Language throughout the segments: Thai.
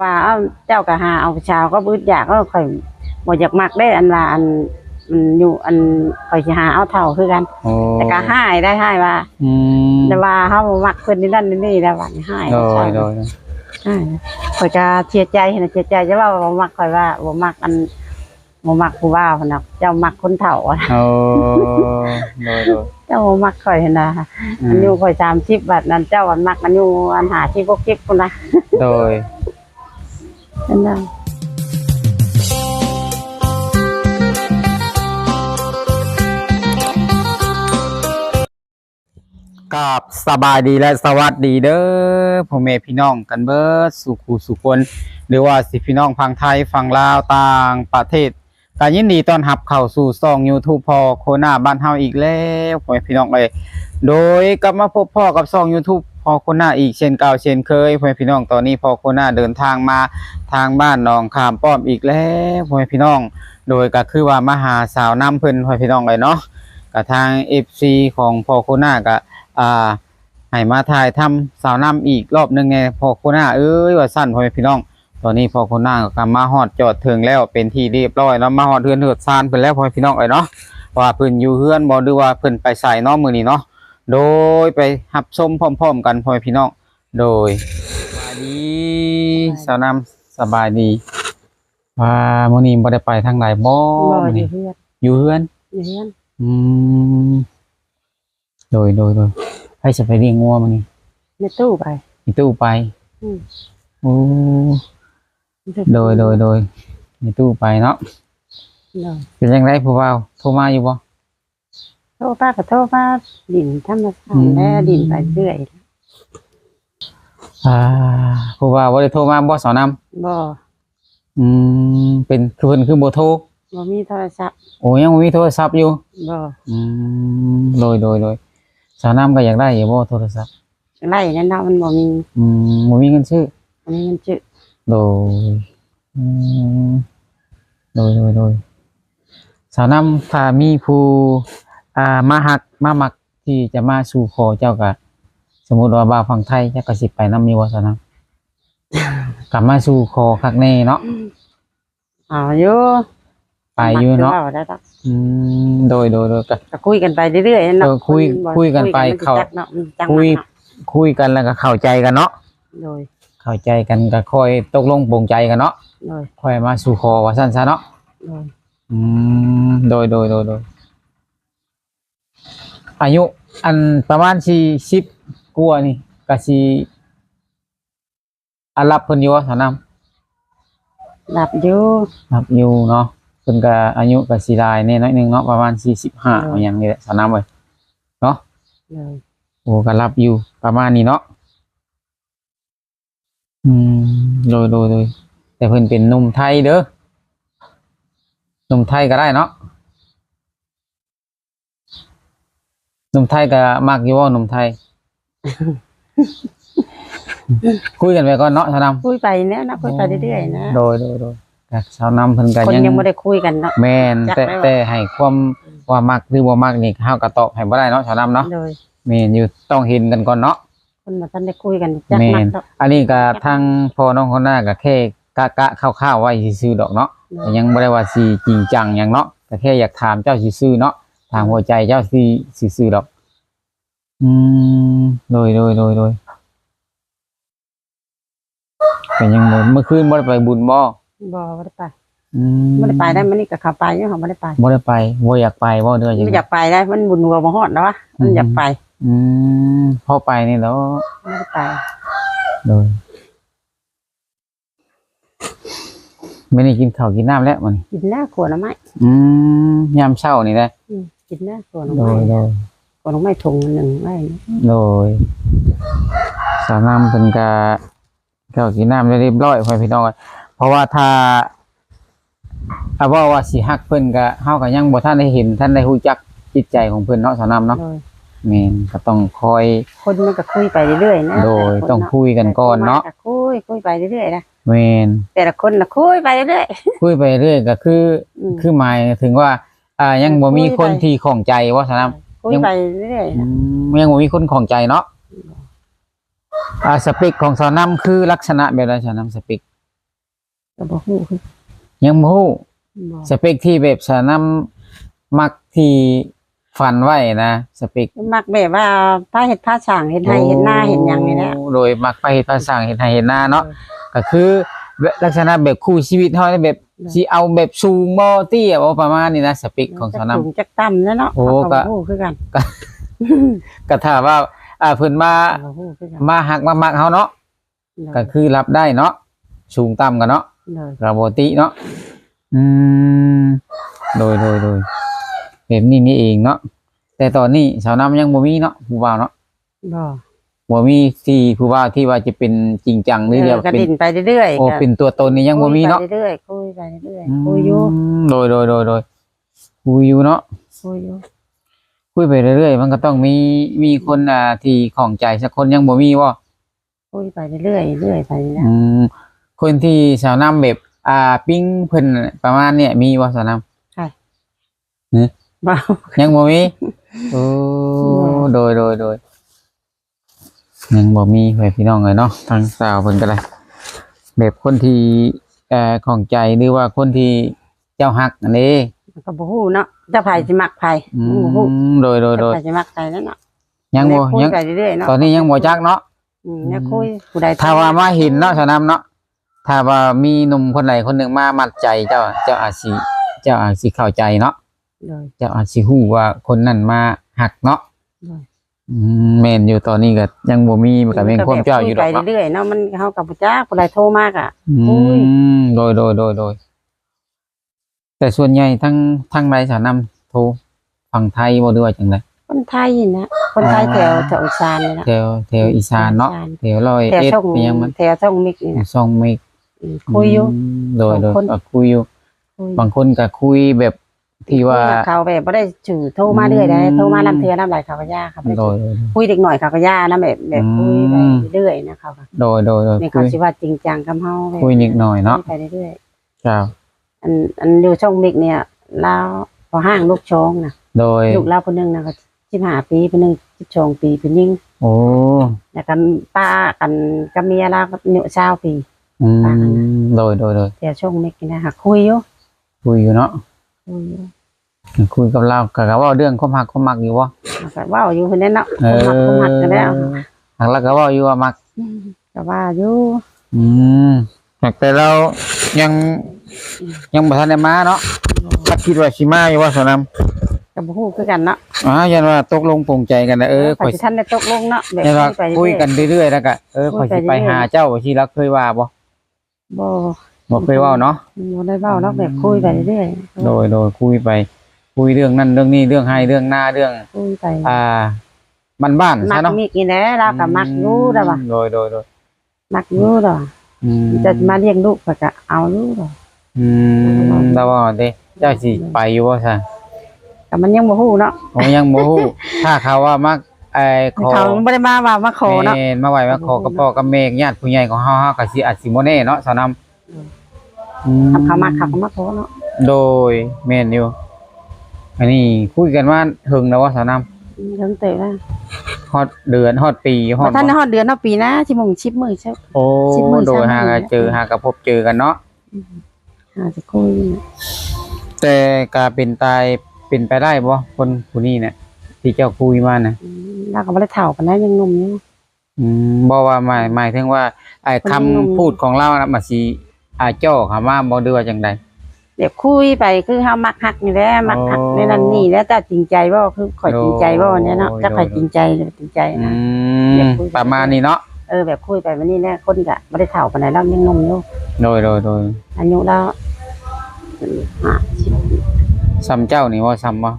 ว่าเอ้าเจ้าก็หาเอาชาวก็บืดอยากก็ค่อยบ่อยากมักได้อันว่าอันมันอยู่อันค่อยสิหาเอาเท่าคือกัน โอ้แต่ก็หายได้หายว่า อืมแต่ว่าเฮาบ่มักเพิ่นนี่นั่นนี่แล้วว่าหายโดยโดยใช่ข่อยจะเสียใจเห็นเสียใจจะว่าบ่มักข่อยว่าบ่มักอันบ่มักผู้ว่าพุ่นน่ะเจ้ามักคนเฒ่าอะโอ้โดยโดยเจ้าบ่มักข่อยหั่นน่ะอือายุมข่อย30บาทนั้นเจ้าอันมักอายุอัน50 60พุ่นน่ะโดยันน่ะกับสบายดีและสวัสดีเด้อพ่อแม่พี่น้องกันเบิดสุขูสุคน หรือว่าสิพี่น้องฟังไทยฟังลาวต่างประเทศก็ยินดีต้อนรับเข้าสู่ช่อง YouTube พอโคนาบ้านเฮาอีกแล้วพ่อแม่พี่น้องเอ้ยโดยกลับมาพบพ่อกับช่อง YouTube อโคนาอีกเช่นเก่าเช่นเคยพ่อพี่น้องตอนนี้พอโคนาเดินทางมาทางบ้านหนองขามป้อมอีกแล้วพ่อพี่น้อง โดยก็คือว่ามาหาสาวน้ำเพิ่นพ่อพี่น้องเลยเนาะกับทาง FC ของพอโคนาก็อ่าให้มาถ่ายทำสาวน้ำอีกรอบหนึงไงพอโคหน้าเอ้ยว่าสั้นพ่อพี่น้อง ตอนนี้พอโคหน้าก็มาฮอดจอดถึงแล้วเป็นที่เรียบร้อยแล้วมาฮอดเฮือนเฮือดซานเพิ่นแล้วพ่อพี่น้องเอ้ยเนาะว่าเพิ่นอยู่เฮือนบ่หรือว่าเพิ่นไปใส่เนาะมื้อนี้เนาะ โดยไปรับชมพร้อม ๆ กันพ่อแม่พี่น้องโดยสบายดีสาวน้ำสบายดีว่ามื้อนี้บ่ได้ไปทางไหนบ่บ่มื้ออยู่นี้เฮือนอยู่เฮือนอยู่เฮือนอืมโดยโดยโดยให้จะไปเลี้ยงงัวมันนี่ในตู้ไป มีตู้ไปอืม โอ้โดยโดยโดยมีตู้ไปเนาะโดยเป็นยังไงผู้บ่าวโทรมาอยู่บ่ โทรป้าก็โทรมาดินธรรมชาอืติมแล้วดินไปเรื่อยอ่าผู้บ่าวบ่ได้โทรมาบ่สอนำบ่อืมเป็นคือเพิ่นคือบ่โทรบ่มีโทรศัพท์โอ้ยังบ่มีโทรศัพท์อยู่บ่อืมโดยโดยโดยสาวนำก็อยากได้อยู่บ่โทรศัพท์ไล่นั่นเนาะมันบ่มีอืมบ่มีเงินซื้อบ่มีเงินจื้อโดยอืมโดยโดยโดยสาวนำถ้ามีผู้ อ่ามาหักมามักที่จะมาสู่ขอเจ้าก็สมมุติว่าบ่าวฝั่งไทยเจ้าก็สิไปนำมีว่าสาวนำกลับมาสู่ขอคักแน่เนาะเอาอยู่ไปอยู่เนาะมักจะว้ได้ดอกอืมโดยโดยโดยก็ก็คุยกันไปเรื่อยๆนั่นเนาะเออคุยบ่คุยกันไปมัสิเข้าจักเนาะมันจังคุยเนาะคุยกันแล้วก็เข้าใจกันเนาะโดยเข้าใจกันก็ค่อยตกลงปลงใจกันเนาะโดยค่อยมาสู่ขอว่าซั่นซะเนาะโดยอืมโดยโดยโดยโดย อายุ อันประมาณสี่สิบกว่านี่ก็สิอันรับเพิ่นอยู่ว่าสาวนำหลับอยู่รับอยู่เนาะเพิ่นก็อายุก็สิได้แน่น้อยหนึงเนาะประมาณ45เอาหยังนี่แหละสาวนำเอ้ยเนาะโดยโอ้ก็รับอยู่ประมาณนี้เนาะอืมโดยโดยโดยแต่เพิ่นเป็นหนุ่มไทยเด้อหนุ่มไทยก็ได้เนาะ หนุ่มไทยก็มักอยู่ว่าหนุ่มไทย คุยกันไปก่อนเนาะชาวนคุยไปเนี่ยนะคุยไปเรื่อยๆนะำโดยโดยโดยแต่ชาวนำเพิ่นก็คนยังยังไม่ได้คุยกันเนาะ แม่นจักแต่ได้ว่า แต่ให้ความว่ามักหรือบ่มักนี่เฮาก็ตอบให้บ่ได้เนาะชาวนำเนาะโดยแม่นอยู่ต้องเห็นกันก่อนเนาะ คนมาท่านได้คุยกันจักแม่นักนดอกอันนี้ก็ทางพ่อน้องคนหน้าก็แค่กะกะคร่าวๆไว้ซื่อๆดอกเนาะแต่ยังบ่ได้ว่าสิจริงจังหยังเนาะแต่แค่อยากถามเจ้าซื่อๆเนาะ ถามหัวใจเจ้าสิซื่อๆดอก อืมโดยโดยโดยโดยเป็นยังบ่เมื่อคืนบ่ได้ไปบุญบ่บ่บ่ได้ไปอืมบ่ได้ไปได้มันนี่ก็เข้าไปอยู่ค่ะบ่ได้ไปบ่ได้ไปบ่อยากไปบ่เด้อจังไม่อยากไปได้ มันบุญหัวบ่ฮอดนะวะมันอยากไป อืมพอไปนี่แล้วไม่ได้ไปโดยไม่ได้กินข้าวกินน้ำแล้วมันกินหน้าขวดหน่อไม้อืมยามเช้านี่แหละอืม กินหน้าขวดหน่อโดไม้ยโดยขวดหน่อไม้ถุงหนึ่งไว้โดยสาวน้ำเป็นกาเข้ากินน้ำได้เรียบร้อยพ่อพี่น้องกันเพราะว่าถ้าถ้าว่าว่าสิฮักเพิ่นก็เฮาก็ยังบ่ทันได้เห็นท่านได้ฮู้จักจิตใจของเพิ่นเนาะสาวน้ำเนาะโดยแม่นก็ต้องคอย คนมันก็คุยไปเรื่อยๆนะโดยแต่ละคนต้องคุยกันก่อนเนาะแต่คุยคุยไปเรื่อยๆนะแม่นแต่ละคนน่ะคุยไปเรื่อยคุยไปเรื่อยก็คือๆอืมคือหมายถึงว่า อ่า ยังบ่มีคุยไปคนที่ของใจว่าสาวน้ำคุยไปเรื่อยๆอืนะมยังบ่มีคนของใจเนาะอ่าสเปคของสาวน้ำคือลักษณะแบบใดสาวน้ำสเปคก็บ่ฮู้คือยังบ่ฮู้บ่สเปคที่แบบสนำมักที่ฝันไว้นะสเปคมักแบบว่าพาเฮ็ดพาสร้างเฮ็ดไร่เฮ็ดนาเฮ็ดหยังนี่แหละโอ้โดยมักไปเฮ็ดภาษาเฮ็ดไร่เฮ็ดนาเนาะก็คือ ลักษณะแบบคู่ชีวิตเฮาเนี่ยแบบสิเอาแบบสูงบ่เตี้ยบ่ประมาณนี้นะสเปคของสนำจักสูงจักต่ำแล้วเนาะโอ้เขาก็บ่ฮู้คือกันก็ถ้าว่าอ่าเพิ่นมาเขาบ่ฮู้คือกันมาหักมามักเฮาเนาะก็คือรับได้เนาะสูงต่ำกันเนาะเลยกระโบติเนาะอืมโดยโดยโดยแบบนี้นี่เองเนาะแต่ตอนนี้สาวน้ำยังบ่มีเนาะผู้บ่าวเนาะ บ่บ่มีที่ผู้บ่าวที่ว่าจะเป็นจริงจังหรือเอเดียอวก็เป็นดินไปเรื่อยๆโอ้ก็เป็นตัวตนนี่ยังบ่มีเนาะคุยไปเรื่อยๆคุยไปเรื่อยอืมๆคุยอยู่โดยโดยโดยโดยคุยอยู่เนาะคุยอยู่คุยไปเรื่อยๆมันก็ต้องมีมีคนอ่าที่ของใจสักคนยังบ่มีบ่คุยไปเรื่อยๆเรื่อยไปนี่นะอืมคนที่สาวน้ำแบบอ่าปิ้งเพิ่นประมาณเนี่ยมีบ่สาวน้ำบ่ยังบ่มีโอ้โดยโดยโดย ยังบ่มีไว้พี่น้องเลยเนาะทางสาวเพิ่นก็เลยแบบคนที่เอ่อของใจหรือว่าคนที่เจ้าฮักอันนี้มันก็บ่ฮู้เนาะเจะไผสิมักไผอืบ่ฮู้มโดยโดยโดเจะยไผสิมักไผนั่นเนาะยังบ่คุยยังไปเรื่อยๆเนาะตอนนี้ยังบ่จักเนาะอืมเนี่ยคุยผู้ใดถ้าว่ามาเห็นเนาะสาวนำเนาะถ้าว่ามีหนุ่มคนใดคนหนึ่งมามัดใจเจ้าเจ้าอาจสิเจ้าอาจสิเข้าใจเนาะเลยเจ้าอาจสิฮู้ว่าคนนั้นมาหักเนาะเลยอืม แม่นอยู่ตอนนี้ก็ยังบ่มีมันก็เป็นความเจ้าอยู่ดอกคุเนาะไปเรื่อยๆเนาะมันเฮากับบ่จักผู้ใดโทรมากอะอืคุยมโดยโดยโดยโดยแต่ส่วนใหญ่ทั้งทั้งไรสานำโทรฝั่งไทยบ่หรือว่าจังไดคนไทยนี่นะคนไทยแถวแถวอีสานนี่นะแถวแถวอีสานเนาะอีสานแถวร้อยแถวเอ็ดช่องเป็นยังมันแถวช่องมิกนี่นะซองเมกอืมคุยอยู่มโดยโดยสองคนก็คุยอยู่คุยบางคนก็คุยแบบ ที่ว่าเขาแบบบ่ได้ชื่อโทรมาเรื่อยได้อืมโทรมานำเทื่อนำหลายเขาก็ยากครับโดยโดยคุยเด็กหน่อยเขาก็ยากนะแบบแบบคุยไปอืมเรื่อยๆนะเขาก็โดยโดยโดยนี่คุเขายสิว่าจริงจังกับเฮาแบบคุยนิดหน่อยเนาะคุยไปเรื่อยครับๆอันอันอยู่ช่องมิกเนี่ยเราพอห้างลูกช้องนะโดยลูกเราคนหนึงนะก็15ปีคนหนึง12ปีเป็นยิ่งโอ้แล้วกันป้ากันกับเมียเราก็เนี่ย20ปีอืต่างกันมโดยโดยโดยแต่ช่องมิกนี่นะค่ะคุยอยู่คุยอยู่เนาะ คุยอยู่คุยกับเราก็ก็เว่าเรื่องความหักความมักอยู่บ่แล้วก็เว้าอยู่คนนั้นเนาะเอคนอมักคนมักกันแล้วหักแล้วก็เว่าอยู่ว่ามัก ก็ว่าอยู่อืมแต่เรายังอืมยังบ่ทันได้มาเนาะถ้าคิดว่าสิมาอยู่ว่าสนำก็บ่ฮู้คือกันเนาะอ๋อยันว่าตกลงปลงใจกันนะเออข่ข่ออยยสิท่านได้ตกลงเนาะแบบยันว่าไปคุยเรื่อกันเรื่อยๆแล้วก็เออคุข่อยยไปสิไปเรื่อยๆหาเจ้าที่เราเคยว่าบ่บ่ บ่เคยเว้าเนาะบ่ได้เว้าเนาะแบบคุยไปเรื่อยๆโดยโดยคุยไป คุยเรื่องนั้นเรื่องนี้เรื่องให้เรื่องหน้าเรื่องคุยไปอ่าบ้านๆมัซะกเนาะมีกินแหล้วเราก็มักอยู่แล้วว่าโดยโดยโดยมักอยู่ดอกอืมจะมาเลี้ยงลูกก็ก็เอาอยู่ดอกอืมแล้วว่าเด้เจ้าสิไปอยู่บ่ซะแต่มันยังบ่ฮู้เนาะผมยังบ่ฮู้ถ้าเขาว่ามักไอ้ขอเขาบ่ได้มาว่ามาขอเนาะแม่มาไหวมาขอกับพ่อกับแม่ญาติผู้ใหญ่ของเฮาเฮาก็สิอาจสิบ่แน่เนาะสาวนำ อืมอืมถ้าเขามาเขาก็มาขอเนาะโดยแม่นอยู่ อันนี้คุยกันว่าหึงแล้วว่าสาวนำถึงเตะแล้วฮอดเดือนฮอดปีฮอบ่ดทันได้ฮอดเดือนเนาะปีหน้าสิมงชิปมื้อเช้าโอ้สิบมื้อโดยสามหามื้กัอเจอหากับพบเจอกันเนาะหาสิคุยแต่ก็เป็นตายเป็นไปได้บ่คนผู้นี้เนี่ยที่เจ้าคุยมาน่ะอืมเราก็บ่ได้เฒ่าปานนั้นยังหนุ่มอยู่ อืมบ่ว่าหมายหมายถึงว่าไอ้คนคำยังหนุ่มพูดของเราน่ะมันสิ อาจ้อเข้ามาบ่ดือว่าจังใดเดี๋ยวคุยไปคือเฮามักฮักนี่แหละมักฮักอ๋อในนั้นนี่แล้วแต่จริงใจบ่คือข่อยจริงใจบ่เนี่ยเนาะโดยถ้าข่อยโดยจริงใจหรือจริงใจอืนะมเดี๋ยวคุยกันประมาณนี้เนาะเออแบบคุยไปวันนี้แหละคนก็บ่ได้เฒ่าปานใดเรายังหนุ่มอยู่โดยโดยโดยอายุเราห้าสิบซ้ำเจ้านี่ว่าซ้ำบ่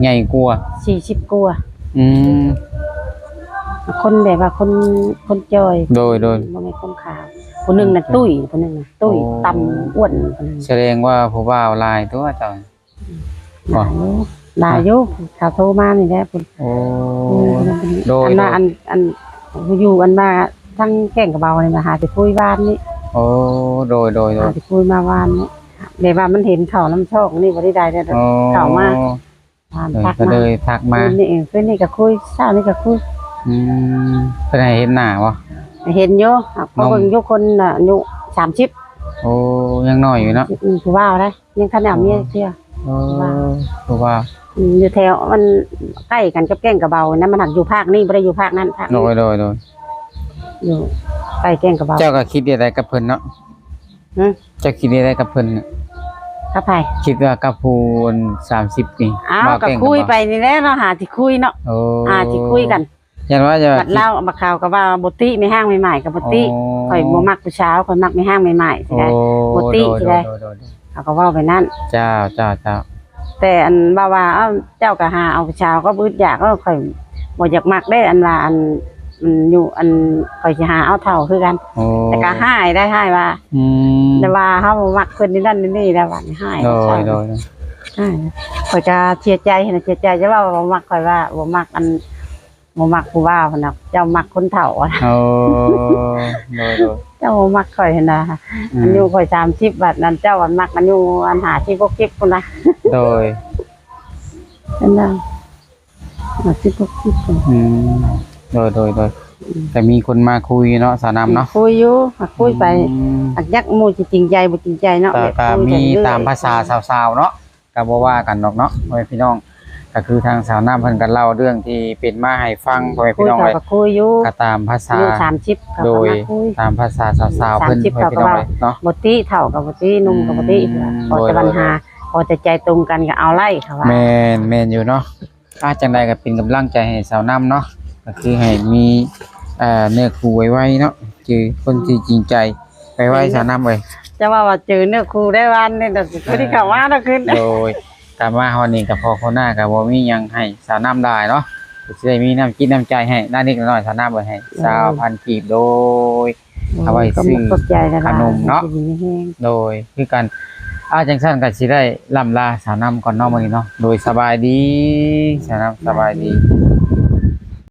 ใหญ่กว่าสี่สิบกว่าอืมคนแบบว่าคนคนจอย โดยโดยบ่แม่นคนขาว คนหนึงน่ะตุ้ยคนหนึงน่ะตุ้ยโอ้ต่ำอ้วนคนหนึงแสดงว่าผู้บ่าวลายตัวเจ้าหลายอยู่หลายอยู่เขาโทรมานี่แหละเพิ่นโอ้โดโดย อันว่าอันอันอยู่อันมาทั้งแก่งกับเบานี่มาหาสิคุยบ้านนี่โอ้ โดยโดยโดหายสิคุยมาบ้านนี่แบบว่ามันเห็นเขาน้ำโชคนี่บ่ได้ได้แล้วโอ้เข้ามาผ่านเออทักก็มาเลยทักมาคืนนี่เองคืนนี่ก็คุยเช้านี่ก็คุยอืมเพิ่นให้เห็นหน้าบ่ เห็นอยู่อะเพราะน้องเบิ่งอยู่คนน่ะอายุ30โอ้ยังน้อยอยู่เนาะอืมผู้ว่าวได้ยังขนาดเมียเชื่อโอ้เพราะว่าอืมอยู่แถวมันใกล้กันกับแก้งกระเบานะมันหักอยู่ภาคนี้บ่ได้อยู่ภาคนั้นภาคโดนี้ยโดยโดยอยู่ใกล้แก้งกระเบา เจ้าก็คิดอะไรกับเพิ่นเนาะอืม เจ้าคิดอะไรกับเพิ่นน่ะครับไผคิดว่ากับผู้สามสิบนี่อ้าวบ่ก็เงคุยบ่ไปนี่แหละเนาะหาที่คุยเนาะโอ้หาที่คุยกัน ยันว่าจะบัดเล่าบักข่าวก็ว่าบ่ติไม่ห้างใหม่ๆก็บ่ติโข่อยบ่มักผู้สาวข่อยมักไม่ห้างใหม่ๆสิโอ้ได้บ่ติโดยสิได้โดยโดยโดยเขาก็เว้าไปนั่นเจ้าเจ้าเจ้าแต่อันว่าว่าเอ้าเจ้าก็หาเอาผู้สาวก็บึดอยากก็ข่อยบ่อยากมักได้อันว่าอันมันอยู่อันข่อยสิหาเอาเท่าคือกันโอ้แต่ก็หายได้หายว่าอืมแต่ว่าเฮาบ่มักเพิ่นนี่นั่นนี่แล้วว่าหายโดยโดยหายข่อยก็เสียใจนะเสียใจจะว่าบ่มักข่อยว่าบ่มักอัน บ่มักผู้ว่าพุ่นน่ะเจ้ามักคนเฒ่าอะโอ้โดยโดย เจ้าบ่มักข่อยหั่นน่ะอือายุมข่อย30บัดนั้นเจ้าอันมักอายุอัน50 60พุ่นน่ะโดยนั่นน่ะ50 60พุ่นอืมโดยโดยโดยแต่มีคนมาคุยเนาะสาวนำเนาะคุยอยู่คุยไปอืมอักยักหมู่สิจริงใจบ่จริงใจเนาะแต่แบบก็คุยมีกันเรื่อยตามภาษาสาวๆเนาะก็บ่ว่ากันดอกเนาะพ่อแม่พี่น้อง ก็คือทางสาวน้ำเพิ่นก็เล่าเรื่องที่เป็นมาให้ฟังพ่อแม่คุพี่ยน้องเขาเลยก็คุยอยู่ก็ตามภาษาอายุ30เขาโดก็ยมาคุย ตามภาษาสาวๆเพิ่น30พ่อแม่พี่น้องเลยเนาะบ่ติเฒ่ากับบ่ติหนุ่มกับบ่ติอืม พอจะปัญหาพอจะใจตรงกันก็เอาไล่เขาว่าแม่นแม่นอยู่เนาะอาจังใดก็เป็นกำลังใจให้สาวน้ำเนาะก็คือให้มีเอ่อเนื้อคู่ไว้ๆเนาะคือคนที่จริงใจไว้ๆสาวน้ำเอ้ยจะว่าว่าเจอเนื้อคู่ได้วันนี่แต่สิบ่ได้เข้ามาดอกขึ้นโดย การมาฮอดนี้ก็พอคนหน้าก็บ่มีหยังให้สาวน้ำได้เนาะก็สิได้มีน้ำกินน้ำใจให้น้านิดหน่อยสาวน้ำเอ้ยให้สาวพันกีบโดย เอาไว้ก็ซื้อมุกตกใจแล้วขนมเนาะสิมีแห้งโดยคือกันอาจังซั่นก็สิได้ล่ำลาสาวน้ำก่อนเนาะมื้อนี้เนาะโดยสบายดีสาวน้ำสบายดี